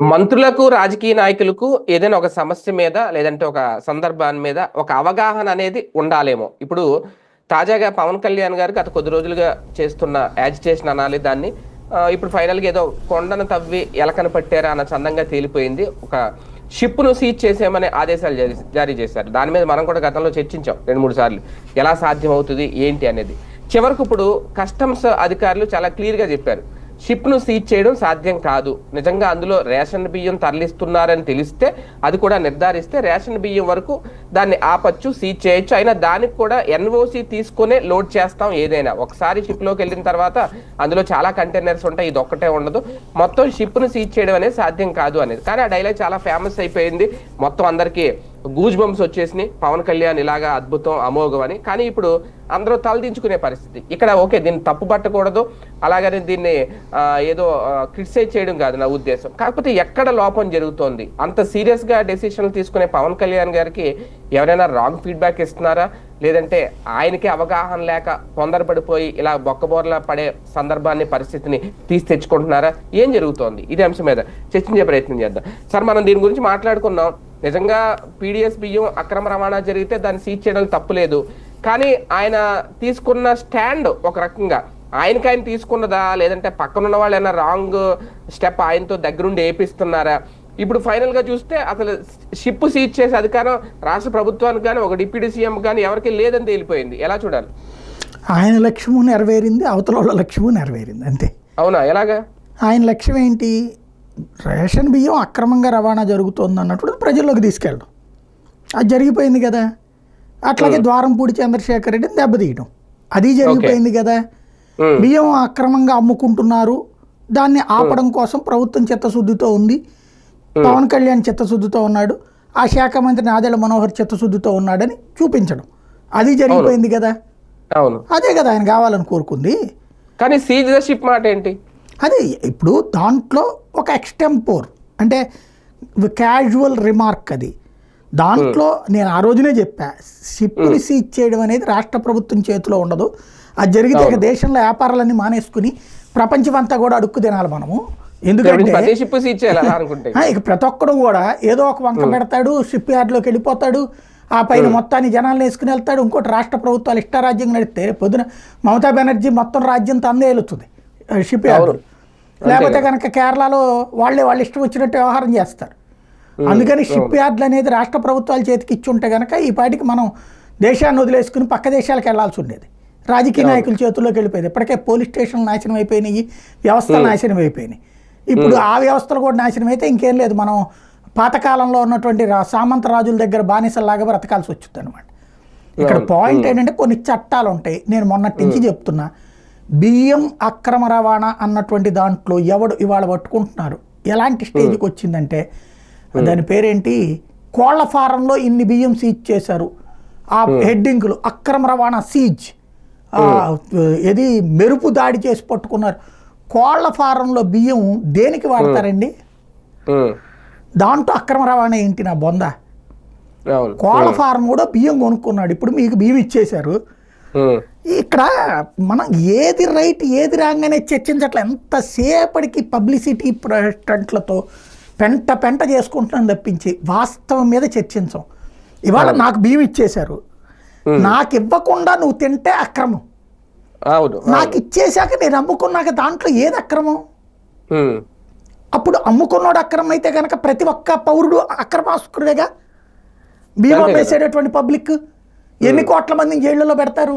మంత్రులకు రాజకీయ నాయకులకు ఏదైనా ఒక సమస్య మీద లేదంటే ఒక సందర్భాన్ని మీద ఒక అవగాహన అనేది ఉండాలేమో. ఇప్పుడు తాజాగా పవన్ కళ్యాణ్ గారు గత కొద్ది రోజులుగా చేస్తున్న యాజిటేషన్ అనాలి దాన్ని ఇప్పుడు ఫైనల్గా ఏదో కొండను తవ్వి ఎలకను పట్టారా అన్న చందంగా తేలిపోయింది. ఒక షిప్ను సీజ్ చేసేయమనే ఆదేశాలు జారీ జారీ చేశారు. దాని మీద మనం కూడా గతంలో చర్చించాం రెండు మూడు సార్లు. ఎలా సాధ్యం అవుతుంది ఏంటి అనేది. చివరకు ఇప్పుడు కస్టమ్స్ అధికారులు చాలా క్లియర్గా చెప్పారు. షిప్ను సీజ్ చేయడం సాధ్యం కాదు. నిజంగా అందులో రేషన్ బియ్యం తరలిస్తున్నారని తెలిస్తే అది కూడా నిర్ధారిస్తే రేషన్ బియ్యం వరకు దాన్ని ఆపచ్చు సీజ్ చేయొచ్చు. అయినా దానికి కూడా ఎన్ఓసి తీసుకునే లోడ్ చేస్తాం ఏదైనా. ఒకసారి షిప్లోకి వెళ్ళిన తర్వాత అందులో చాలా కంటైనర్స్ ఉంటాయి ఇది ఒక్కటే ఉండదు. మొత్తం షిప్ను సీజ్ చేయడం అనేది సాధ్యం కాదు అనేది. కానీ ఆ డైలాగ్ చాలా ఫేమస్ అయిపోయింది. మొత్తం అందరికీ గూజ్ బంప్స్ వచ్చేసినాయి. పవన్ కళ్యాణ్ ఇలాగా అద్భుతం అమోఘం అని. కానీ ఇప్పుడు అందరూ తలదించుకునే పరిస్థితి. ఇక్కడ ఓకే దీన్ని తప్పు పట్టకూడదు. అలాగని దీన్ని ఏదో క్రిటిసైజ్ చేయడం కాదు నా ఉద్దేశం. కాకపోతే ఎక్కడ లోపం జరుగుతోంది? అంత సీరియస్గా డెసిషన్లు తీసుకునే పవన్ కళ్యాణ్ గారికి ఎవరైనా రాంగ్ ఫీడ్బ్యాక్ ఇస్తున్నారా? లేదంటే ఆయనకి అవగాహన లేక తొందరపడిపోయి ఇలా బొక్కబోర్ల పడే సందర్భాన్ని పరిస్థితిని తీసి తెచ్చుకుంటున్నారా? ఏం జరుగుతోంది? ఇదే అంశం మీద చర్చించే ప్రయత్నం చేద్దాం. సార్ మనం దీని గురించి మాట్లాడుకున్నాం. నిజంగా పీడిఎస్ బియ్యం అక్రమ రవాణా జరిగితే దాన్ని సీజ్ చేయడం తప్పులేదు. కానీ ఆయన తీసుకున్న స్టాండ్ ఒక రకంగా ఆయనకి ఆయన తీసుకున్నదా లేదంటే పక్కనున్న వాళ్ళు ఏమైనా రాంగ్ స్టెప్ ఆయనతో దగ్గరుండి ఏపిస్తున్నారా? ఇప్పుడు ఫైనల్గా చూస్తే అసలు షిప్ సీజ్ చేసే అధికారం రాష్ట్ర ప్రభుత్వానికి కానీ ఒక డిప్యూటీ సీఎం కానీ ఎవరికి లేదని తేలిపోయింది ఎలా చూడాలి? ఆయన లక్ష్యము నెరవేరింది అవతల వాళ్ళ లక్ష్యము నెరవేరింది అంతే. అవునా? ఎలాగా? ఆయన లక్ష్యం ఏంటి? రేషన్ బియ్యం అక్రమంగా రవాణా జరుగుతోంది అన్నప్పుడు ప్రజల్లోకి తీసుకెళ్ళడం. అది జరిగిపోయింది కదా. అట్లాగే ద్వారంపూడి చంద్రశేఖర్ రెడ్డిని దెబ్బతీయడం అది జరిగిపోయింది కదా. బియ్యం అక్రమంగా అమ్ముకుంటున్నారు. దాన్ని ఆపడం కోసం ప్రభుత్వం చిత్తశుద్ధితో ఉంది. పవన్ కళ్యాణ్ చిత్తశుద్ధితో ఉన్నాడు. ఆ శాఖ మంత్రి నాదెళ్ళ మనోహర్ చిత్తశుద్ధితో ఉన్నాడని చూపించడం. అది జరిగిపోయింది కదా. అదే కదా ఆయన కావాలని కోరుకుంది. కానీ సీజ్ ద షిప్ మాట ఏంటి అదే ఇప్పుడు దాంట్లో ఒక ఎక్స్టెంపోర్ అంటే క్యాజువల్ రిమార్క్ అది. దాంట్లో నేను ఆ రోజునే చెప్పా షిప్ని సీజ్ చేయడం అనేది రాష్ట్ర ప్రభుత్వం చేతిలో ఉండదు. అది జరిగితే ఇక దేశంలో వ్యాపారాలన్నీ మానేసుకుని ప్రపంచం అంతా కూడా అడుక్కు తినాలి మనము. ఎందుకంటే ఇక ప్రతి ఒక్కడు కూడా ఏదో ఒక వంక పెడతాడు షిప్ యార్డ్లోకి వెళ్ళిపోతాడు ఆ పైన మొత్తాన్ని జనాలను వేసుకుని వెళ్తాడు ఇంకోటి రాష్ట్ర ప్రభుత్వాలు ఇష్టారాజ్యం నడిస్తే పొద్దున మమతా బెనర్జీ మొత్తం రాజ్యం తందే వెళుతుంది షిప్ యార్డ్. లేకపోతే కనుక కేరళలో వాళ్ళే వాళ్ళు ఇష్టం వచ్చినట్టు వ్యవహారం చేస్తారు. అందుకని షిప్ యార్డ్లు అనేది రాష్ట్ర ప్రభుత్వాల చేతికి ఇచ్చి ఉంటే కనుక ఈ పాటికి మనం దేశాన్ని వదిలేసుకుని పక్క దేశాలకు వెళ్ళాల్సి ఉండేది. రాజకీయ నాయకుల చేతుల్లోకి వెళ్ళిపోయేది. ఇప్పటికే పోలీస్ స్టేషన్లు నాశనం అయిపోయినాయి వ్యవస్థలు నాశనం అయిపోయినాయి. ఇప్పుడు ఆ వ్యవస్థలు కూడా నాశనం అయితే ఇంకేం లేదు. మనం పాతకాలంలో ఉన్నటువంటి సామంత రాజుల దగ్గర బానిసల్లాగా బ్రతకాల్సి వచ్చింది అనమాట ఇక్కడ పాయింట్ ఏంటంటే కొన్ని చట్టాలు ఉంటాయి. నేను మొన్నటి నుంచి చెప్తున్నా. బియ్యం అక్రమ రవాణా అన్నటువంటి దాంట్లో ఎవడు ఇవాళ పట్టుకుంటున్నారు? ఎలాంటి స్టేజ్కి వచ్చిందంటే దాని పేరేంటి? కోళ్ళ ఫారంలో ఇన్ని బియ్యం సీజ్ చేశారు. ఆ హెడ్డింగ్లు అక్రమ రవాణా సీజ్. ఇది మెరుపు దాడి చేసి పట్టుకున్నారు. కోళ్ళ ఫారంలో బియ్యం దేనికి వాడతారండి? దాంట్లో అక్రమ రవాణా ఏంటి నా బొంద? కోళ్ళ ఫారం కూడా బియ్యం కొనుక్కున్నాడు. ఇప్పుడు మీకు బియ్యం ఇచ్చేశారు. ఇక్కడ మనం ఏది రైట్ ఏది రాంగ్ అనేది చర్చించట్లే. ఎంతసేపటికి పబ్లిసిటీ స్టంట్లతో పెంట పెంట చేసుకుంటున్నాం తప్పించి వాస్తవం మీద చర్చించం. ఇవాళ నాకు బియ్యం ఇచ్చేశారు. నాకు ఇవ్వకుండా నువ్వు తింటే అక్రమం. అవును నాకు ఇచ్చేశాక నేను అమ్ముకున్నాక దాంట్లో ఏది అక్రమం? అప్పుడు అమ్ముకున్నాడు అక్రమం అయితే కనుక ప్రతి ఒక్క పౌరుడు అక్రమాస్కుడేగా బీమా. వేసేటటువంటి పబ్లిక్ ఎన్ని కోట్ల మందిని జైళ్ళలో పెడతారు?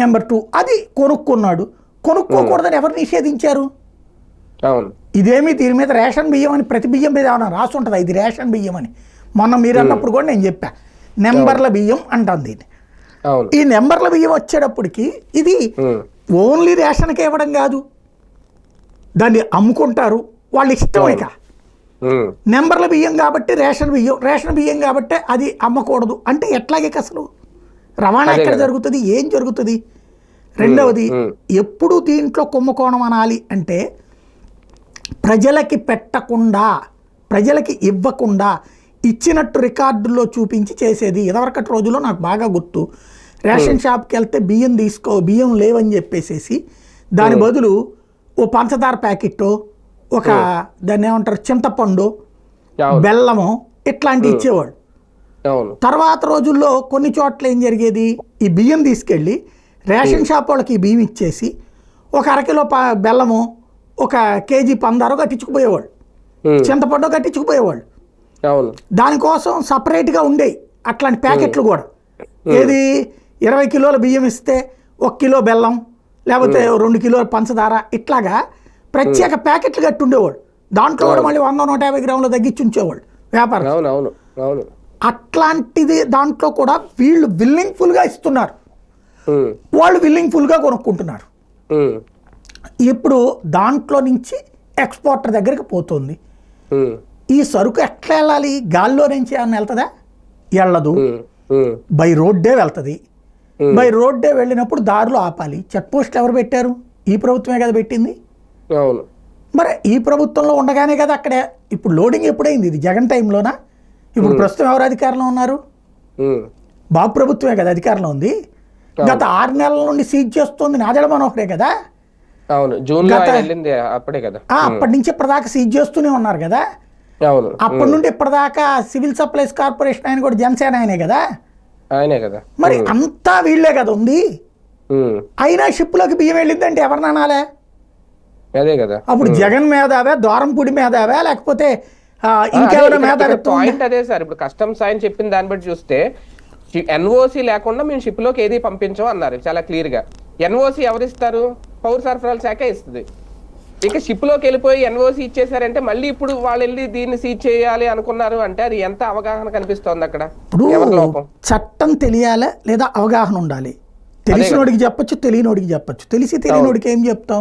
నెంబర్ టూ అది కొనుక్కున్నాడు. కొనుక్కోకూడదని ఎవరు నిషేధించారు? ఇదేమి దీని మీద రేషన్ బియ్యం అని ప్రతి బియ్యం మీద ఏమైనా రాసి ఉంటుందా? ఇది రేషన్ బియ్యం అని. మొన్న మీరు అన్నప్పుడు కూడా నేను చెప్పా. నెంబర్ల బియ్యం అంటాం దీన్ని. ఈ నెంబర్ల బియ్యం వచ్చేటప్పటికి ఇది ఓన్లీ రేషన్కి ఇవ్వడం కాదు. దాన్ని అమ్ముకుంటారు. వాళ్ళు ఇష్టం ఇక. నెంబర్ల బియ్యం కాబట్టి రేషన్ బియ్యం రేషన్ బియ్యం కాబట్టి అది అమ్మకూడదు. అంటే ఎట్లాగే అసలు? రవాణా ఎక్కడ. జరుగుతుంది? ఏం జరుగుతుంది? రెండవది. ఎప్పుడు దీంట్లో కుంభకోణం అనాలి అంటే ప్రజలకి పెట్టకుండా ప్రజలకి ఇవ్వకుండా ఇచ్చినట్టు రికార్డుల్లో చూపించి చేసేది ఇదివరకటి రోజుల్లో నాకు బాగా గుర్తు. రేషన్ షాప్కి వెళ్తే బియ్యం తీసుకో బియ్యం లేవని చెప్పేసేసి దాని బదులు ఓ పంచదార ప్యాకెట్టో ఒక దాన్ని ఏమంటారు చింతపండు బెల్లము ఇట్లాంటి ఇచ్చేవాళ్ళు. అవును తర్వాత రోజుల్లో కొన్ని చోట్ల ఏం జరిగేది? ఈ బియ్యం తీసుకెళ్ళి రేషన్ షాప్ వాళ్ళకి ఈ బియ్యం ఇచ్చేసి ఒక అరకిలో ప బెల్లము ఒక కేజీ పందారు కట్టించుకుపోయేవాళ్ళు. చింతపండు కట్టించుకుపోయేవాళ్ళు. దానికోసం సపరేట్గా ఉండేవి అట్లాంటి ప్యాకెట్లు కూడా. ఏది? ఇరవై కిలోల బియ్యం ఇస్తే ఒక కిలో బెల్లం లేకపోతే రెండు కిలోల పంచదార ఇట్లాగా ప్రత్యేక ప్యాకెట్లు కట్టి ఉండేవాళ్ళు. దాంట్లో కూడా మళ్ళీ వంద నూట యాభై గ్రాములు తగ్గించి ఉంచేవాళ్ళు వ్యాపారం. అవును అవును అవును. అట్లాంటిది దాంట్లో కూడా వీళ్ళు విల్లింగ్ ఫుల్గా ఇస్తున్నారు. వాళ్ళు విల్లింగ్ ఫుల్గా కొనుక్కుంటున్నారు. ఇప్పుడు దాంట్లో నుంచి ఎక్స్పోర్టర్ దగ్గరికి పోతుంది. ఈ సరుకు ఎట్లా వెళ్ళాలి? గాల్లో నుంచి ఏమన్నా వెళ్తుందా? వెళ్ళదు. బై రోడ్డే వెళ్తుంది. బై రోడ్డే వెళ్ళినప్పుడు దారిలో ఆపాలి. చెక్ పోస్టులు ఎవరు పెట్టారు? ఈ ప్రభుత్వమే కదా పెట్టింది. అవును. మరి ఈ ప్రభుత్వంలో ఉండగానే కదా అక్కడ. ఇప్పుడు లోడింగ్ ఎప్పుడైంది? ఇది జగన్ టైంలోనా ఇప్పుడు ప్రస్తుతం ఎవరు అధికారంలో ఉన్నారు? బాబు ప్రభుత్వమే కదా అధికారంలో ఉంది. గత ఆరు నెలల నుండి సీజ్ చేస్తుంది నాదెడ మనోహరే కదా? అవును జూన్ అప్పుడే అప్పటి నుంచి ఇప్పటిదాకా సీజ్ చేస్తూనే ఉన్నారు కదా? అవును. అప్పటి నుండి ఇప్పటిదాకా సివిల్ సప్లైస్ కార్పొరేషన్ ఆయన కూడా జనసేన ఆయనే కదా? ఆయనే కదా. మరి అంతా వీళ్ళే కదా ఉంది? అయినా షిప్లోకి బియ్యం వెళ్ళిందంటే ఎవరిని అనాలే? అదే కదా. అప్పుడు జగన్ మేధావే ద్వారంపూడి మేధావే లేకపోతే పాయింట్ అదే సార్. ఇప్పుడు కస్టమ్స్ ఆయన చెప్పిన దాన్ని బట్టి చూస్తే ఎన్ఓసి లేకుండా మేము షిప్లోకి ఏది పంపించం అన్నారు చాలా క్లియర్గా ఎన్ఓసి ఎవరు ఇస్తారు పౌర సరఫరాల శాఖ ఇస్తుంది. ఇక షిప్లోకి వెళ్ళిపోయి ఎన్ఓసి ఇచ్చేసారంటే మళ్ళీ ఇప్పుడు వాళ్ళు వెళ్ళి దీన్ని సీజ్ చేయాలి అనుకున్నారు అంటే అది ఎంత అవగాహన కనిపిస్తోంది అక్కడ? ఇప్పుడు చట్టం తెలియాలి లేదా అవగాహన ఉండాలి? తెలిసినోడికి చెప్పొచ్చు తెలియనోడికి చెప్పొచ్చు. తెలిసి తెలియనోడికి ఏం చెప్తాం?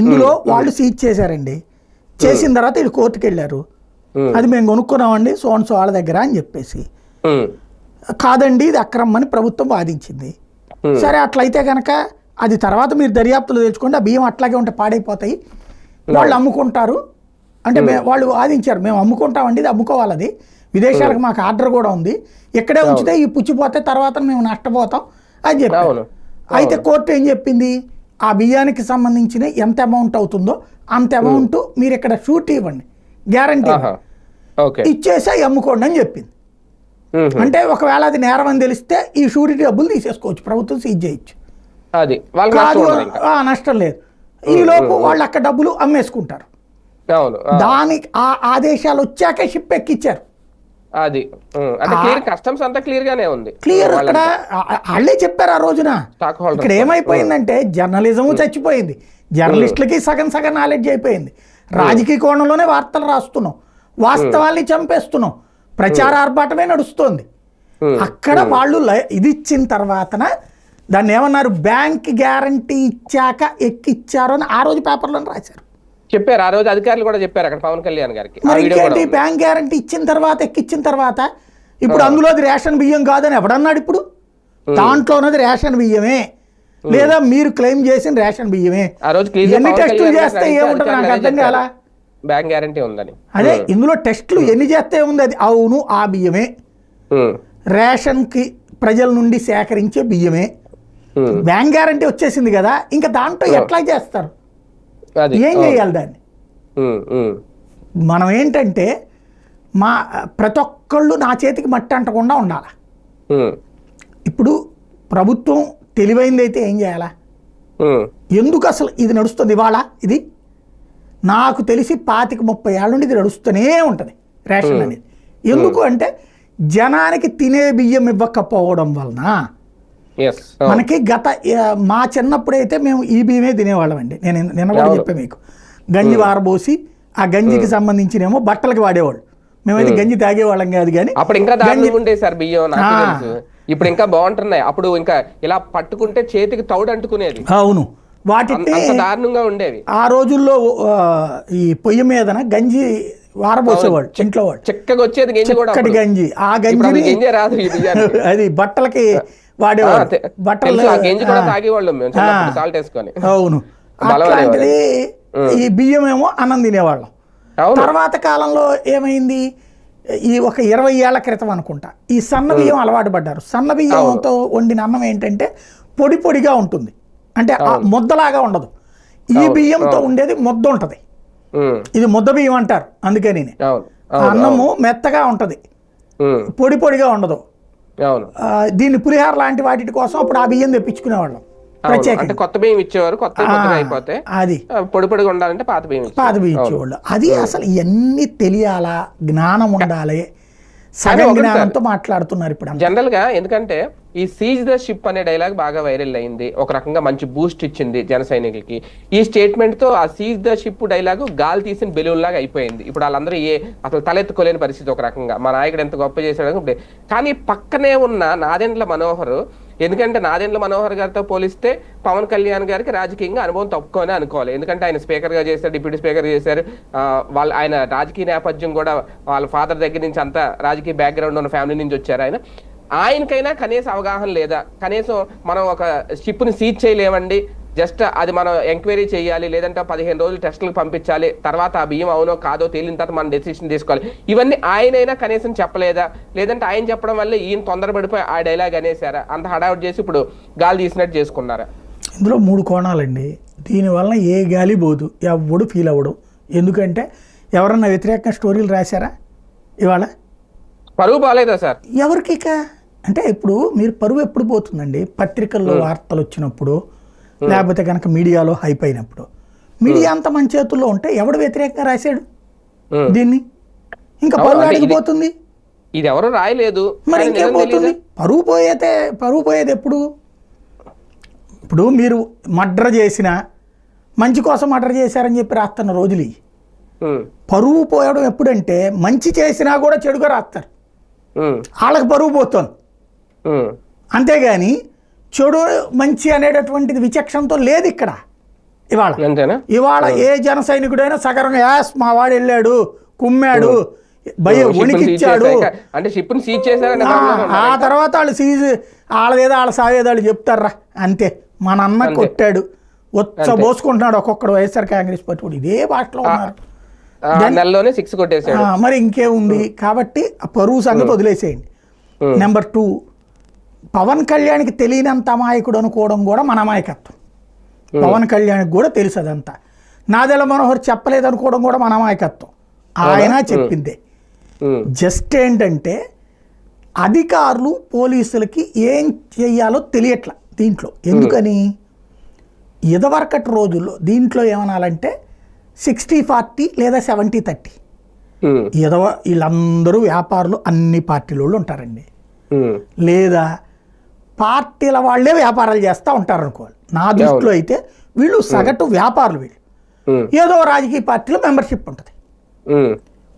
ఇందులో వాళ్ళు సీజ్ చేశారండి. చేసిన తర్వాత వీళ్ళు కోర్టుకు వెళ్ళారు అది మేము కొనుక్కున్నామండి సోన్ సో వాళ్ళ దగ్గర అని చెప్పేసి. కాదండి ఇది అక్రమని ప్రభుత్వం వాదించింది. సరే అట్లయితే కనుక అది తర్వాత మీరు దర్యాప్తులు తెచ్చుకోండి ఆ బియ్యం అట్లాగే ఉంటే పాడైపోతాయి. వాళ్ళు అమ్ముకుంటారు. అంటే వాళ్ళు వాదించారు మేము అమ్ముకుంటామండి ఇది అమ్ముకోవాలి అది విదేశాలకు మాకు ఆర్డర్ కూడా ఉంది. ఇక్కడే ఉంచితే ఈ పుచ్చిపోతే తర్వాత మేము నష్టపోతాం అని చెప్పారు. అయితే కోర్టు ఏం చెప్పింది? ఆ బియ్యానికి సంబంధించిన ఎంత అమౌంట్ అవుతుందో అంత అమౌంట్ మీరు ఇక్కడ షూట్ ఇవ్వండి. గ్యారంటీ ఇచ్చేసి అమ్ముకోండి అని చెప్పింది. అంటే ఒకవేళ అది నేరం అని తెలిస్తే ఈ షూరిటీ డబ్బులు తీసేసుకోవచ్చు. ప్రభుత్వం సీజ్ చేయొచ్చు. అది. కాదు నష్టం లేదు. ఈ లోపు వాళ్ళు అక్కడ డబ్బులు అమ్మేసుకుంటారు. దానికి ఆ. ఆదేశాలు వచ్చాక షిప్ ఎక్కిచ్చారు. అది. ఉమ్, అంటే క్లియర్ కస్టమ్స్ అంతా క్లియర్ గానే ఉంది. క్లియర్ అక్కడ వాళ్ళే చెప్పారు ఆ రోజున. ఇక్కడ ఏమైపోయిందంటే జర్నలిజం చచ్చిపోయింది. జర్నలిస్టులకి సగం సగం నాలెడ్జ్ అయిపోయింది. రాజకీయ కోణంలోనే వార్తలు రాస్తున్నాం. వాస్తవాల్ని చంపేస్తున్నాం. ప్రచార ఆర్భాటమే నడుస్తోంది. అక్కడ వాళ్ళు ఇది ఇచ్చిన తర్వాతన దాన్ని ఏమన్నారు? బ్యాంక్ గ్యారంటీ ఇచ్చాక ఎక్కిచ్చారు అని ఆ రోజు పేపర్లో రాశారు. చెప్పారు. ఆ రోజు అధికారులు కూడా చెప్పారు అక్కడ పవన్ కళ్యాణ్ గారికి. మరి ఇంకేంటి. బ్యాంక్ గ్యారంటీ ఇచ్చిన తర్వాత ఎక్కిచ్చిన తర్వాత ఇప్పుడు అందులో అది రేషన్ బియ్యం కాదని ఎవడన్నాడు ఇప్పుడు? దాంట్లో ఉన్నది రేషన్ బియ్యమే. లేదా మీరు క్లెయిమ్ చేసిన రేషన్ బియ్యమే. ఎన్ని టెస్టులు చేస్తే ఏముంటుంది? నాకు అర్థం కాలా? బ్యాంక్ గ్యారంటీ ఉందని. అదే ఇందులో టెస్టులు ఎన్ని చేస్తే ఉంది? అది అవును ఆ బియ్యమే. రేషన్కి ప్రజల నుండి సేకరించే బియ్యమే. బ్యాంక్ గ్యారంటీ వచ్చేసింది కదా ఇంకా దాంట్లో ఎట్లా చేస్తారు? అది. ఏం చేయాలి దాన్ని? మనం ఏంటంటే మా ప్రతి ఒక్కళ్ళు నా చేతికి మట్టి అంటకుండా ఉండాలి? ఇప్పుడు ప్రభుత్వం తెలివైంది అయితే ఏం చేయాలా? ఎందుకు అసలు ఇది నడుస్తుంది ఇవాళ ఇది? నాకు తెలిసి పాతిక ముప్పై ఏళ్ళ నుండి ఇది నడుస్తూనే ఉంటుంది రేషన్ అనేది. ఎందుకు అంటే జనానికి తినే బియ్యం ఇవ్వకపోవడం వలన. మనకి గత మా చిన్నప్పుడు అయితే మేము ఈ బియ్యమే తినేవాళ్ళం అండి నేను నిన్న కూడా. చెప్పాను మీకు. గంజి వారబోసి ఆ గంజికి సంబంధించినేమో బట్టలకి వాడేవాళ్ళు. మేమైతే గంజి తాగేవాళ్ళం కాదు కానీ అప్పుడు ఇంకా దారుణంగా ఉండే సార్ బియ్యం ఇప్పుడు ఇంకా బాగుంటున్నాయి. అప్పుడు ఇంకా ఇలా పట్టుకుంటే చేతికి తౌడు అంటుకునేది. అవును. వాటిని అంత దారుణంగా ఉండేవి. ఆ రోజుల్లో ఈ పొయ్యి మీదన గంజి వారబోసేవాళ్ళు ఇంట్లో వాళ్ళు చక్కగా వచ్చేది గంజి చక్కటి. గంజి. ఆ గంజే రాదు. అది బట్టలకి తె- బట్టలు గంజి కూడా తాగేవాళ్ళం మేము సాల్ట్ వేసుకొని. అవును. అట్లాంటిది ఈ బియ్యం ఏమో అన్నం తినేవాళ్ళం. తర్వాత కాలంలో ఏమైంది? ఈ ఒక ఇరవై ఏళ్ళ క్రితం అనుకుంటా. ఈ సన్న బియ్యం అలవాటు పడ్డారు. సన్న బియ్యంతో వండిన అన్నం ఏంటంటే పొడి పొడిగా ఉంటుంది. అంటే ముద్దలాగా ఉండదు. ఈ బియ్యంతో ఉండేది ముద్ద ఉంటుంది ఇది ముద్ద బియ్యం అంటారు. అందుకని అన్నము మెత్తగా ఉంటుంది. పొడి పొడిగా ఉండదు. దీన్ని పులిహార లాంటి వాటి కోసం అప్పుడు ఆ బియ్యం తెప్పించుకునేవాళ్ళం. అంటే ప్రత్యేకంగా. కొత్త బియ్యం ఇచ్చేవారు. కొత్త అయిపోతే అది. పొడి పొడిగా ఉండాలంటే పాత బియ్యం. పాత బియ్యం ఇచ్చేవాళ్ళు. అది అసలు ఇవన్నీ తెలియాలా? జ్ఞానం ఉండాలి? సగం. జ్ఞానంతో మాట్లాడుతున్నారు ఇప్పుడు. జనరల్గా ఎందుకంటే ఈ సీజ్ ద షిప్ అనే డైలాగ్ బాగా వైరల్ అయింది. ఒక రకంగా మంచి బూస్ట్ ఇచ్చింది జన సైనికులకి. ఈ స్టేట్మెంట్తో ఆ సీజ్ ద షిప్ డైలాగ్ గాలి తీసిన బెలూన్ లాగా అయిపోయింది. ఇప్పుడు వాళ్ళందరూ ఏ అసలు తలెత్తుకోలేని పరిస్థితి ఒక రకంగా. మా నాయకుడు ఎంత గొప్ప చేశాడు కానీ పక్కనే ఉన్న నాదెండ్ల మనోహర్ ఎందుకంటే నాదెండ్ల మనోహర్ గారితో పోలిస్తే పవన్ కళ్యాణ్ గారికి రాజకీయంగా అనుభవం తక్కువనే అనుకోవాలి. ఎందుకంటే ఆయన స్పీకర్గా చేశారు డిప్యూటీ స్పీకర్ చేశారు. వాళ్ళు వాళ్ళ ఆయన రాజకీయ నేపథ్యం కూడా వాళ్ళ ఫాదర్ దగ్గర నుంచి అంతా రాజకీయ బ్యాక్గ్రౌండ్ ఉన్న ఫ్యామిలీ నుంచి వచ్చారు ఆయన. ఆయనకైనా కనీస అవగాహన లేదా? కనీసం మనం ఒక షిప్ని సీజ్ చేయలేమండి. జస్ట్ అది మనం ఎంక్వైరీ చేయాలి లేదంటే పదిహేను రోజులు టెస్టులకు పంపించాలి తర్వాత ఆ బియ్యం అవునో కాదో తేలిన తర్వాత మనం డెసిషన్ తీసుకోవాలి. ఇవన్నీ ఆయనైనా కనీసం చెప్పలేదా? లేదంటే ఆయన చెప్పడం వల్ల ఈయన తొందరపడిపోయి ఆ డైలాగ్ అనేసారా? అంత హడావుట్ చేసి ఇప్పుడు గాలి తీసినట్టు చేసుకున్నారా? ఇందులో మూడు కోణాలండి. దీనివల్ల ఏ గాలి పోదు ఎవడు ఫీల్ అవ్వడు. ఎందుకంటే ఎవరన్నా వ్యతిరేకంగా స్టోరీలు రాశారా ఇవాళ? పరువు బాగాలేదా సార్? ఎవరికి ఇక? అంటే ఇప్పుడు మీరు పరువు ఎప్పుడు పోతుందండి? పత్రికల్లో వార్తలు వచ్చినప్పుడు లేకపోతే కనుక మీడియాలో హైప్ అయినప్పుడు. మీడియా అంత మన చేతుల్లో ఉంటే ఎవడు వ్యతిరేకంగా రాశాడు. దీన్ని? ఇంకా పరువు ఆడికి ఇది- పోతుంది? ఇది ఎవరు రాయలేదు. మరి ఇంకేం పోతుంది. పరువు పోయేదే పరువు పోయేది ఎప్పుడు? ఇప్పుడు మీరు మర్డర్ చేసిన మంచి కోసం మర్డర్ చేశారని చెప్పి రాస్తున్న రోజులు పరువు పోయడం ఎప్పుడంటే మంచి చేసినా కూడా చెడుగా రాస్తారు. వాళ్ళకి పరువు పోతుంది. అంతేగాని చెడు మంచి అనేటటువంటిది విచక్షణతో లేదు ఇక్కడ. ఇవాళ. ఇవాళ ఏ జన సైనికుడైనా సగరంగా యాస్ మా వాడు వెళ్ళాడు కుమ్మాడు భయ షిప్ని వణికిచ్చాడు అంటే షిప్ని సీజ్ చేశారని ఆ, తర్వాత వాళ్ళు సీజ్ వాళ్ళదేదో వాళ్ళ సాగేదో వాళ్ళు చెప్తారా అంతే. మన అన్న కొట్టాడు. ఉచ్చ పోసుకుంటున్నాడు ఒక్కొక్కడు వైఎస్ఆర్ కాంగ్రెస్ పార్టీ కూడా ఇదే భాషలో ఉన్నారు. నెలలోనే సిక్స్ కొట్టేశాడు. ఆ, మరి ఇంకేముంది? కాబట్టి ఆ పరువు సంగతి వదిలేసేయండి. Number two. పవన్ కళ్యాణ్కి తెలియనంత అమాయకుడు అనుకోవడం కూడా మన అమాయకత్వం. పవన్ కళ్యాణ్కి కూడా తెలుసు అదంతా. నాదెల మనోహర్ చెప్పలేదు అనుకోవడం కూడా మన అమాయకత్వం. ఆయన చెప్పిందే. జస్ట్ ఏంటంటే అధికారులు పోలీసులకి ఏం చెయ్యాలో తెలియట్ల దీంట్లో. ఎందుకని? ఇదివరకటి రోజుల్లో దీంట్లో ఏమనాలంటే సిక్స్టీ ఫార్టీ లేదా సెవెంటీ థర్టీ. ఎదవ వీళ్ళందరూ వ్యాపారులు అన్ని పార్టీల ఉంటారండి. లేదా పార్టీల వాళ్ళే వ్యాపారాలు చేస్తూ ఉంటారు అనుకోవాలి నా దృష్టిలో అయితే వీళ్ళు సగటు వ్యాపారులు వీళ్ళు. ఏదో రాజకీయ పార్టీలో మెంబర్షిప్ ఉంటుంది.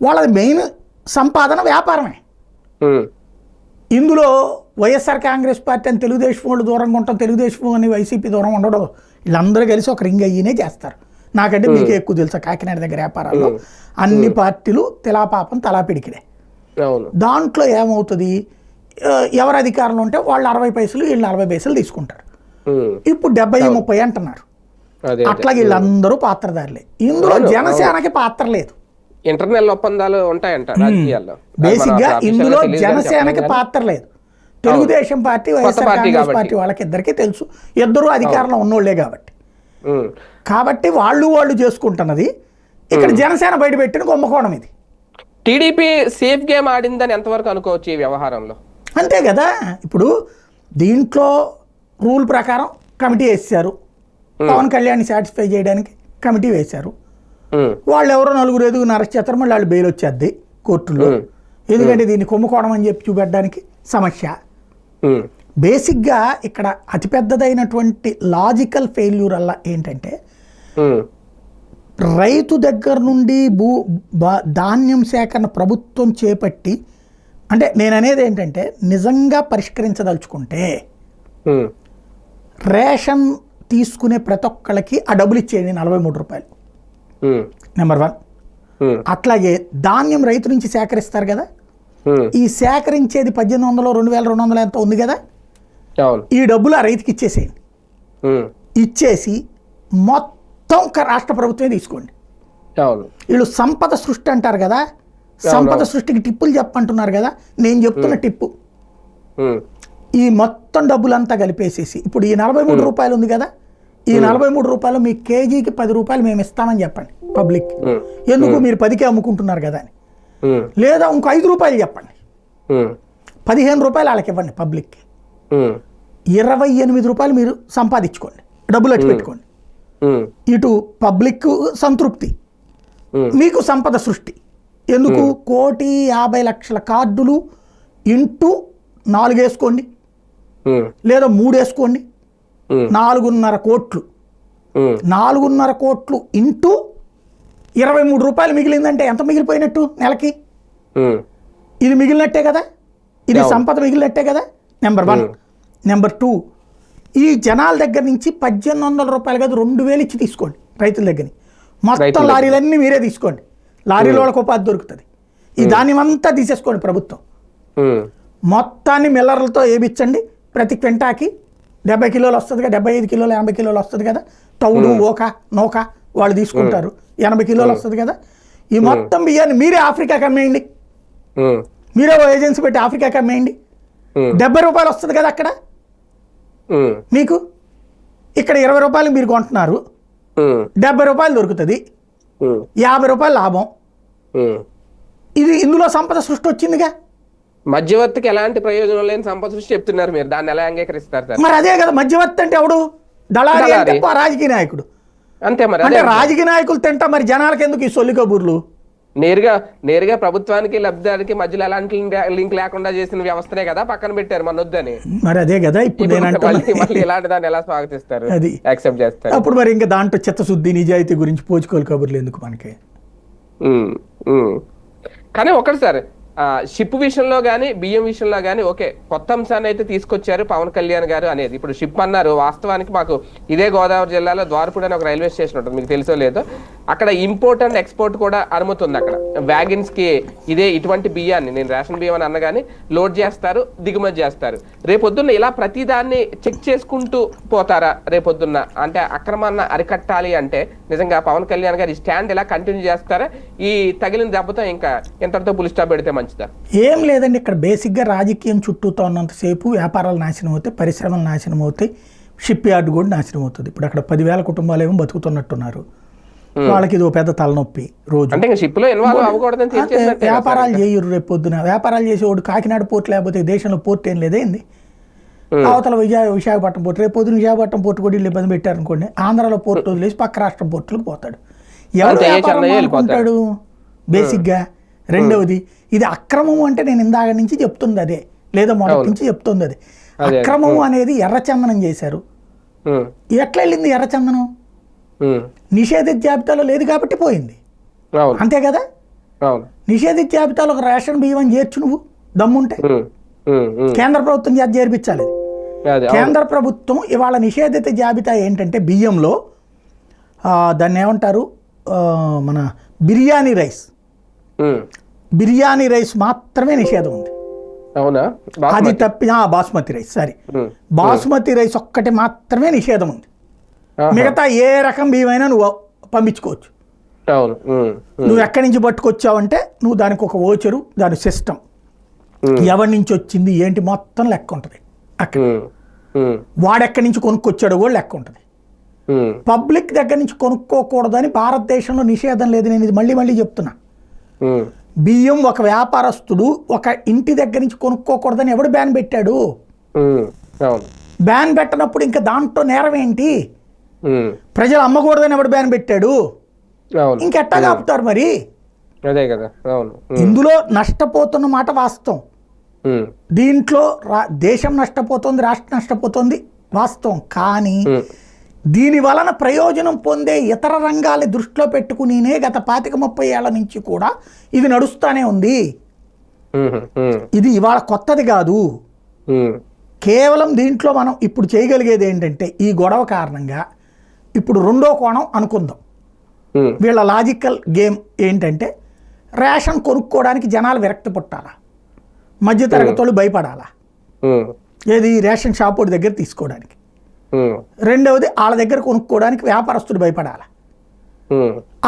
వాళ్ళది మెయిన్ సంపాదన వ్యాపారమే. ఇందులో వైఎస్ఆర్ కాంగ్రెస్ పార్టీ అని తెలుగుదేశం వాళ్ళు దూరంగా ఉంటాం తెలుగుదేశం అని వైసీపీ దూరం ఉండడం వీళ్ళందరూ కలిసి ఒక రింగ్ అయ్యినే చేస్తారు. నాకంటే మీకే ఎక్కువ తెలుసా కాకినాడ దగ్గర వ్యాపారాల్లో. అన్ని పార్టీలు తెలాపాపం తలా పిడికిడే అవును. దాంట్లో ఏమవుతుంది? ఎవరు అధికారంలో ఉంటే వాళ్ళు అరవై పైసలు వీళ్ళు నలభై పైసలు తీసుకుంటారు. ఇప్పుడు డెబ్బై ముప్పై అంటున్నారు. అట్లాగే వీళ్ళందరూ పాత్రదారులే ఇందులో జనసేనకి పాత్ర లేదు. ఇంటర్నల్ ఒప్పందాలు ఉంటాయంట రాజకీయాల్లో. బేసిక్గా ఇందులో జనసేనకి పాత్ర లేదు. Telugu Desam party YSR Congress. Party వాళ్ళకి ఇద్దరికి తెలుసు. ఇద్దరు అధికారంలో ఉన్నోళ్ళే కాబట్టి. కాబట్టి వాళ్ళు వాళ్ళు చేసుకుంటున్నది. ఇక్కడ జనసేన బయటపెట్టిన కుంభకోణం ఇది. టీడీపీ సేఫ్ గేమ్ ఆడిందని ఎంతవరకు అనుకోవచ్చు ఈ వ్యవహారంలో? అంతే కదా? ఇప్పుడు దీంట్లో రూల్ ప్రకారం కమిటీ వేసారు పవన్ కళ్యాణ్ సాటిస్ఫై చేయడానికి కమిటీ వేశారు. వాళ్ళు ఎవరో నలుగురు ఎదుగురు అరెస్ట్ చేస్తారు మళ్ళీ వాళ్ళు బెయిల్ వచ్చేద్ది కోర్టులో. ఎందుకంటే దీన్ని కుంభకోణం అని చెప్పి చూపెట్టడానికి సమస్య. బేసిక్గా ఇక్కడ అతిపెద్దదైనటువంటి లాజికల్ ఫెయిల్యూర్ అలా ఏంటంటే రైతు దగ్గర నుండి భూ ధాన్యం సేకరణ ప్రభుత్వం చేపట్టి అంటే నేను అనేది ఏంటంటే నిజంగా పరిష్కరించదలుచుకుంటే రేషన్ తీసుకునే ప్రతి ఒక్కళ్ళకి ఆ డబ్బులు ఇచ్చేయండి నలభై మూడు రూపాయలు. నెంబర్ వన్ అట్లాగే ధాన్యం రైతు నుంచి సేకరిస్తారు కదా? ఈ సేకరించేది పద్దెనిమిది వందలు రెండు వేల రెండు వందలు ఎంత ఉంది కదా? ఈ డబ్బులు ఆ రైతుకి ఇచ్చేసేయండి. ఇచ్చేసి మొత్తం రాష్ట్ర ప్రభుత్వమే తీసుకోండి. వీళ్ళు సంపద సృష్టి అంటారు కదా? సంపద సృష్టికి టిప్పులు చెప్పంటున్నారు కదా నేను చెప్తున్న టిప్పు. ఈ మొత్తం డబ్బులంతా కలిపేసేసి ఇప్పుడు ఈ నలభై మూడు రూపాయలు ఉంది కదా ఈ నలభై మూడు రూపాయలు మీ కేజీకి పది రూపాయలు మేము ఇస్తామని చెప్పండి పబ్లిక్ ఎందుకు మీరు పదికే అమ్ముకుంటున్నారు కదా అని. లేదా ఇంకో ఐదు రూపాయలు చెప్పండి. పదిహేను రూపాయలు వాళ్ళకి ఇవ్వండి పబ్లిక్కి. ఇరవై ఎనిమిది రూపాయలు మీరు సంపాదించుకోండి డబ్బులు అట్టి పెట్టుకోండి. ఇటు పబ్లిక్ సంతృప్తి మీకు సంపద సృష్టి. ఎందుకు? కోటి యాభై లక్షల కార్డులు ఇంటూ నాలుగు వేసుకోండి లేదా మూడు వేసుకోండి నాలుగున్నర కోట్లు. నాలుగున్నర కోట్లు ఇంటూ ఇరవై మూడు రూపాయలు మిగిలిందంటే ఎంత మిగిలిపోయినట్టు నెలకి? ఇది మిగిలినట్టే కదా? ఇది. సంపద మిగిలినట్టే కదా? నెంబర్ వన్ నెంబర్ టూ ఈ జనాల దగ్గర నుంచి పద్దెనిమిది వందల రూపాయలు కాదు రెండు వేలు ఇచ్చి తీసుకోండి. రైతుల దగ్గర. మొత్తం. లారీలన్నీ మీరే తీసుకోండి. లారీల వాళ్ళకి ఉపాధి దొరుకుతుంది. ఈ ధాన్యం అంతా తీసేసుకోండి ప్రభుత్వం. మొత్తాన్ని మిల్లర్లతో వేయించండి ప్రతి క్వింటాకి డెబ్బై కిలోలు వస్తుంది కదా డెబ్బై ఐదు కిలోలు ఎనభై కిలోలు వస్తుంది కదా. తౌడు ఓక నౌక వాళ్ళు తీసుకుంటారు. ఎనభై కిలోలు వస్తుంది కదా. ఈ మొత్తం బియ్యాన్ని మీరే ఆఫ్రికాకి అమ్మేయండి మీరే ఓ ఏజెన్సీ పెట్టి ఆఫ్రికాకి అమ్మేయండి డెబ్బై రూపాయలు వస్తుంది కదా అక్కడ. మీకు ఇక్కడ ఇరవై రూపాయలు మీరు కొంటున్నారు. డెబ్బై రూపాయలు దొరుకుతుంది. యాభై రూపాయలు లాభం. ఇది ఇందులో సంపద సృష్టి వచ్చిందిగా? మధ్యవర్తికి ఎలాంటి ప్రయోజనం లేని సంపద సృష్టి చెప్తున్నారు మీరు. దాన్ని ఎలా అంగీకరిస్తారు సార్? మరి అదే కదా మధ్యవర్తి అంటే ఎవడు? దళారి అంటే రాజకీయ నాయకుడు. అంతే మరి అంటే రాజకీయ నాయకులు తింటా మరి జనాలకు ఎందుకు ఈ సొల్లి కబుర్లు నేరుగా నేరుగా ప్రభుత్వానికి లబ్ధిదారికి మధ్యలో ఎలాంటి లింక్- లింక్ లేకుండా చేసిన వ్యవస్థనే కదా పక్కన పెట్టారు మన వద్దని మరి అదే కదా ఇప్పుడు మళ్ళీ ఇలాంటి దాన్ని ఎలా స్వాగతిస్తారు? అది. యాక్సెప్ట్ చేస్తారు. అప్పుడు మరి ఇంకా దాంట్లో చిత్తశుద్ధి నిజాయితీ గురించి పోచుకోలు కబుర్లు ఎందుకు మనకి. కానీ ఒకటి సార్ షిప్ విషయంలో కానీ బియ్యం విషయంలో కానీ ఓకే కొత్త అంశాన్ని అయితే తీసుకొచ్చారు పవన్ కళ్యాణ్ గారు అనేది. ఇప్పుడు షిప్ అన్నారు వాస్తవానికి మాకు ఇదే గోదావరి జిల్లాలో ద్వారపూడి అని ఒక రైల్వే స్టేషన్ ఉంటుంది మీకు తెలుసో లేదో. అక్కడ ఇంపోర్ట్ అండ్ ఎక్స్పోర్ట్ కూడా అనుమతి ఉంది అక్కడ. వ్యాగన్స్కి ఇదే ఇటువంటి బియ్యాన్ని నేను రేషన్ బియ్యం అని అన్నగాని లోడ్ చేస్తారు దిగుమతి చేస్తారు. రేపొద్దున్న ఇలా ప్రతిదాన్ని చెక్ చేసుకుంటూ పోతారా రేపొద్దున్న? అంటే అక్రమాన్ని అరికట్టాలి అంటే నిజంగా పవన్ కళ్యాణ్ గారు ఈ స్టాండ్ ఇలా కంటిన్యూ చేస్తారా? ఈ తగిలిన దెబ్బతో ఇంకా ఇంతటితో పులిస్టాప్ పెడితే మంచి మంచిదా? ఏం లేదండి ఇక్కడ బేసిక్గా రాజకీయం చుట్టూతో ఉన్నంతసేపు వ్యాపారాలు నాశనం అవుతాయి పరిశ్రమలు నాశనం అవుతాయి షిప్ యార్డ్ కూడా నాశనం అవుతుంది. ఇప్పుడు అక్కడ పదివేల కుటుంబాలు ఏమో బతుకుతున్నట్టున్నారు. వాళ్ళకి ఇది ఓ పెద్ద తలనొప్పి రోజు. వ్యాపారాలు చేయరు రేపు పొద్దున. వ్యాపారాలు చేసేవాడు కాకినాడ పోర్ట్ లేకపోతే దేశంలో పోర్ట్ ఏం లేదేంది. అవతల విజయ విశాఖపట్నం పోర్టు. రేపు పొద్దున విశాఖపట్నం పోర్టు కూడా వీళ్ళు ఇబ్బంది పెట్టారనుకోండి ఆంధ్రాలో పోర్టు వదిలేసి పక్క రాష్ట్రం పోర్టులకు పోతాడు. ఎవరు వ్యాపారం అనుకుంటాడు? బేసిక్గా రెండవది ఇది అక్రమం అంటే నేను ఇందాక నుంచి చెప్తుంది అదే లేదా మొదటి నుంచి చెప్తుంది అదే. అదే. అక్రమం అనేది ఎర్రచందనం చేశారు. ఎట్లా వెళ్ళింది ఎర్రచందనం? నిషేధిత జాబితాలో లేదు కాబట్టి పోయింది. అంతే కదా? నిషేధిత జాబితాలో ఒక రేషన్ బియ్యం అని చేర్చు నువ్వు దమ్ముంటే. కేంద్ర ప్రభుత్వం చేత చేర్పించాలి కేంద్ర ప్రభుత్వం ఇవాళ నిషేధిత జాబితా ఏంటంటే బియ్యంలో దాన్ని ఏమంటారు? మన బిర్యానీ రైస్. బిర్యానీ రైస్ మాత్రమే నిషేధం ఉంది. అవునా? అది. తప్పి basmati rice sorry. Basmati rice ఒక్కటి మాత్రమే నిషేధం ఉంది. మిగతా ఏ రకం బియ్యమైనా నువ్వు పంపించుకోవచ్చు. నువ్వు ఎక్కడి నుంచి పట్టుకొచ్చావంటే నువ్వు దానికి ఒక ఓచరు దాని సిస్టమ్. ఎవరి నుంచి వచ్చింది ఏంటి మొత్తం లెక్క ఉంటుంది. అక్కడ. వాడెక్కడి నుంచి కొనుక్కొచ్చాడో కూడా లెక్క ఉంటుంది. పబ్లిక్ దగ్గర నుంచి కొనుక్కోకూడదని భారతదేశంలో నిషేధం లేదు. నేను ఇది మళ్ళీ మళ్ళీ చెప్తున్నా. బియ్యం ఒక వ్యాపారస్తుడు ఒక ఇంటి దగ్గర నుంచి కొనుక్కోకూడదని ఎవడు బ్యాన్ పెట్టాడు? బ్యాన్ పెట్టనప్పుడు ఇంకా దాంట్లో నేరం ఏంటి? ప్రజలు అమ్మకూడదని ఎవడు బ్యాన్ పెట్టాడు? ఇంకెట్టా ఆపుతారు మరి? అదే కదా. అవును. ఇందులో నష్టపోతున్న మాట వాస్తవం. దీంట్లో రా దేశం నష్టపోతుంది రాష్ట్రం నష్టపోతుంది వాస్తవం. కానీ దీని వలన ప్రయోజనం పొందే ఇతర రంగాల్ని దృష్టిలో పెట్టుకునినే గత పాతిక ముప్పై ఏళ్ళ నుంచి కూడా ఇది నడుస్తూనే ఉంది. ఇది ఇవాళ కొత్తది కాదు. కేవలం దీంట్లో మనం ఇప్పుడు చేయగలిగేది ఏంటంటే ఈ గొడవ కారణంగా ఇప్పుడు రెండో కోణం అనుకుందాం. వీళ్ళ లాజికల్ గేమ్ ఏంటంటే రేషన్ కొనుక్కోవడానికి జనాలు విరక్తి పుట్టాలా? మధ్యతరగతి వాళ్ళు భయపడాలా? ఏది రేషన్ షాప్ దగ్గర తీసుకోవడానికి. రెండవది వాళ్ళ దగ్గర కొనుక్కోవడానికి వ్యాపారస్తుడు భయపడాలా.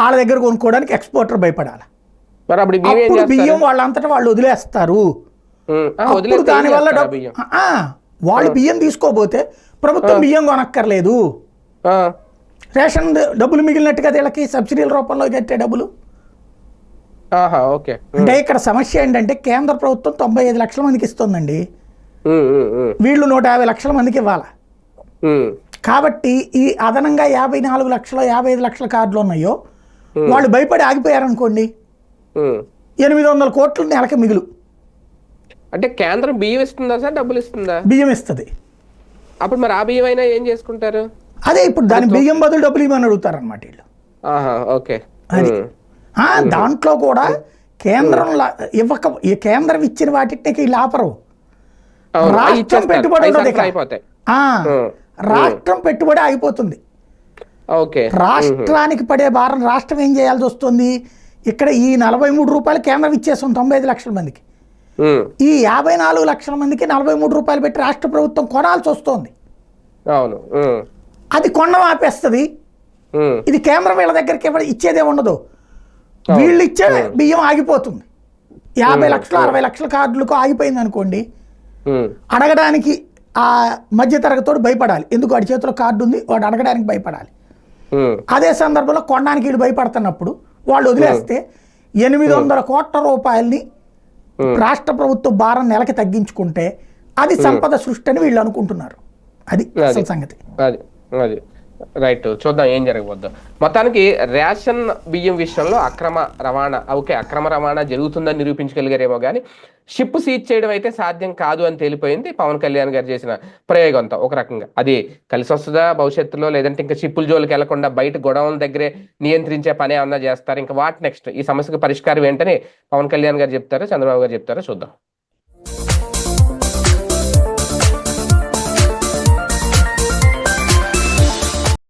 వాళ్ళ దగ్గర కొనుక్కోవడానికి ఎక్స్పోర్టర్ భయపడాలి. అప్పుడు బియ్యం వాళ్ళంతటా వాళ్ళు వదిలేస్తారు. అప్పుడు దానివల్ల వాళ్ళు బియ్యం తీసుకోపోతే ప్రభుత్వం బియ్యం కొనక్కర్లేదు. రేషన్ డబ్బులు మిగిలినట్టుగా వీళ్ళకి సబ్సిడీల రూపంలో కట్టే డబ్బులు. ఓకే. అంటే ఇక్కడ సమస్య ఏంటంటే కేంద్ర ప్రభుత్వం తొంభై ఐదు లక్షల మందికి ఇస్తుందండి. వీళ్ళు నూట యాభై లక్షల మందికి ఇవ్వాలి? కాబట్టి ఈ అదనంగా యాభై నాలుగు లక్షల యాభై ఐదు లక్షల కార్డులు ఉన్నాయో వాళ్ళు భయపడి ఆగిపోయారనుకోండి. ఎనిమిది వందల కోట్లు నెలకి మిగులు. అంటే కేంద్రం బియ్యం ఇస్తుందా సార్ డబ్బులు ఇస్తుందా? బియ్యం ఇస్తుంది. అప్పుడు మరి ఆ బియ్యం అయినా ఏం చేసుకుంటారు? అదే ఇప్పుడు దాని బియ్యం బదులు డబ్బులు ఇవ్వమని అడుగుతారనమాట వీళ్ళు. ఆహా ఓకే. అది. దాంట్లో కూడా కేంద్రం ఇవ్వక ఈ కేంద్రం ఇచ్చిన వాటికి వీళ్ళు ఆపరు రాష్ట్రం. పెట్టుబడి ఉండదు రాష్ట్రం పెట్టుబడి ఆగిపోతుంది. ఓకే. రాష్ట్రానికి పడే భారం రాష్ట్రం ఏం చేయాల్సి వస్తుంది? ఇక్కడ ఈ నలభై మూడు రూపాయలు కేంద్రం ఇచ్చేస్తుంది తొంభై ఐదు లక్షల మందికి. ఈ యాభై నాలుగు లక్షల మందికి నలభై మూడు రూపాయలు పెట్టి రాష్ట్ర ప్రభుత్వం కొనాల్సి వస్తుంది. అవును. అది కొనడం ఆపేస్తుంది. ఇది కేంద్రం వీళ్ళ దగ్గరికి ఇచ్చేదే ఉండదు. వీళ్ళు ఇచ్చే బియ్యం ఆగిపోతుంది. యాభై లక్షలు అరవై లక్షల కార్డులకు ఆగిపోయింది అనుకోండి అడగడానికి ఆ మధ్య తరగతోడు భయపడాలి. ఎందుకు? వాడి చేతిలో కార్డు ఉంది వాడు అడగడానికి భయపడాలి. అదే సందర్భంలో కొనడానికి వీడు భయపడుతున్నప్పుడు వాళ్ళు వదిలేస్తే ఎనిమిది వందల కోట్ల రూపాయలని రాష్ట్ర ప్రభుత్వ భారం నెలకి తగ్గించుకుంటే అది సంపద సృష్టి అని వీళ్ళు అనుకుంటున్నారు. అది. అసలు సంగతి. అది. అది. రైట్ చూద్దాం ఏం జరగబోద్దో. మొత్తానికి రేషన్ బియ్యం విషయంలో అక్రమ రవాణా ఓకే అక్రమ రవాణా జరుగుతుందని నిరూపించగలిగారేమో కానీ షిప్ సీజ్ చేయడం అయితే సాధ్యం కాదు అని తేలిపోయింది పవన్ కళ్యాణ్ గారు చేసిన ప్రయోగంతో ఒక రకంగా. అది కలిసి వస్తుందా భవిష్యత్తులో? లేదంటే ఇంకా షిప్పుల జోలికి వెళ్ళకుండా బయట గొడవల దగ్గరే నియంత్రించే పని ఏమన్నా చేస్తారు? ఇంకా వాట్ నెక్స్ట్? ఈ సమస్యకు పరిష్కారం ఏంటని పవన్ కళ్యాణ్ గారు చెప్తారు? చంద్రబాబు గారు చెప్తారో? చూద్దాం.